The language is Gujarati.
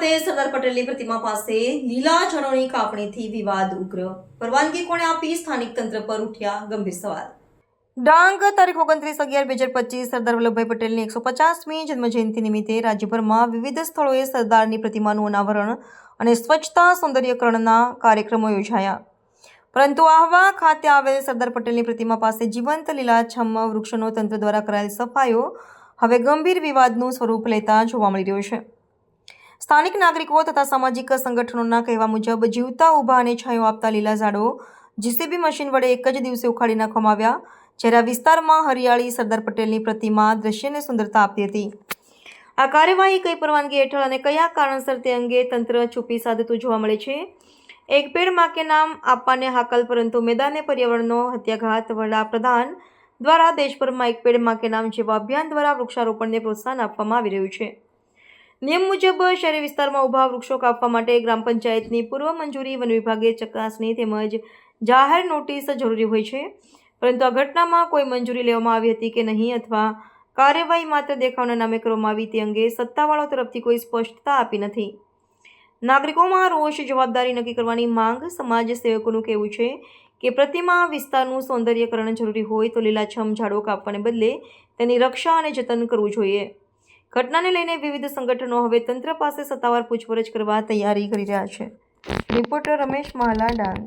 પટેલની પ્રતિમા પાસે લીલા ઝાડોની કાપણીથી વિવાદ ઉગ્ર પરવાનગી કોણે આપી સ્થાનિક તંત્ર પર ઉઠ્યા ગંભીર સવાલ. ડાંગ તારીખ ઓગણત્રીસ અગિયાર બે હજાર પચીસ સરદાર વલ્લભભાઈ પટેલની એકસો પચાસમી જન્મજયંતિ નિમિત્તે રાજ્યભરમાં વિવિધ સ્થળોએ સરદારની પ્રતિમાનું અનાવરણ અને સ્વચ્છતા સૌંદર્યકરણના કાર્યક્રમો યોજાયા. પરંતુ આહવા ખાતે આવેલ સરદાર પટેલની પ્રતિમા પાસે જીવંત લીલાછમ વૃક્ષોનો તંત્ર દ્વારા કરાયેલ સફાઈઓ હવે ગંભીર વિવાદનું સ્વરૂપ લેતા જોવા મળી રહ્યો છે. સ્થાનિક નાગરિકો તથા સામાજિક સંગઠનોના કહેવા મુજબ જીવતા ઊભા અને છાંયો આપતા લીલા ઝાડો જીસીબી મશીન વડે એક જ દિવસે ઉખાડી નાખવામાં આવ્યા, જ્યારે આ વિસ્તારમાં હરિયાળી સરદાર પટેલની પ્રતિમા દ્રશ્યને સુંદરતા આપતી હતી. આ કાર્યવાહી કઈ પરવાનગી હેઠળ અને કયા કારણસર તે અંગે તંત્ર છુપી સાધતું જોવા મળે છે? એક પેડમાં નામ આપવાને હાકલ, પરંતુ મેદાને પર્યાવરણનો હત્યાઘાત વડાપ્રધાન દ્વારા દેશભરમાં એક પેડમાં નામ જેવા અભિયાન દ્વારા વૃક્ષારોપણને પ્રોત્સાહન આપવામાં આવી રહ્યું છે. નિયમ મુજબ શહેરી વિસ્તારમાં ઊભા વૃક્ષો કાપવા માટે ગ્રામ પંચાયતની પૂર્વ મંજૂરી વન વિભાગે ચકાસણી તેમજ જાહેર નોટિસ જરૂરી હોય છે. પરંતુ આ ઘટનામાં કોઈ મંજૂરી લેવામાં આવી હતી કે નહીં અથવા કાર્યવાહી માત્ર દેખાવના નામે કરવામાં આવી તે અંગે સત્તાવાળો તરફથી કોઈ સ્પષ્ટતા આપી નથી. નાગરિકોમાં રોષ, જવાબદારી નક્કી કરવાની માંગ સમાજ સેવકોનું કહેવું છે કે પ્રતિમા વિસ્તારનું સૌંદર્યકરણ જરૂરી હોય તો લીલાછમ ઝાડો કાપવાને બદલે તેની રક્ષા અને જતન કરવું જોઈએ. ઘટનાને લઈને વિવિધ સંગઠનો હવે તંત્ર પાસે સત્તાવાર પૂછપરછ કરવા તૈયારી કરી રહ્યા છે. રિપોર્ટર રમેશ મહાલા ડાંગ.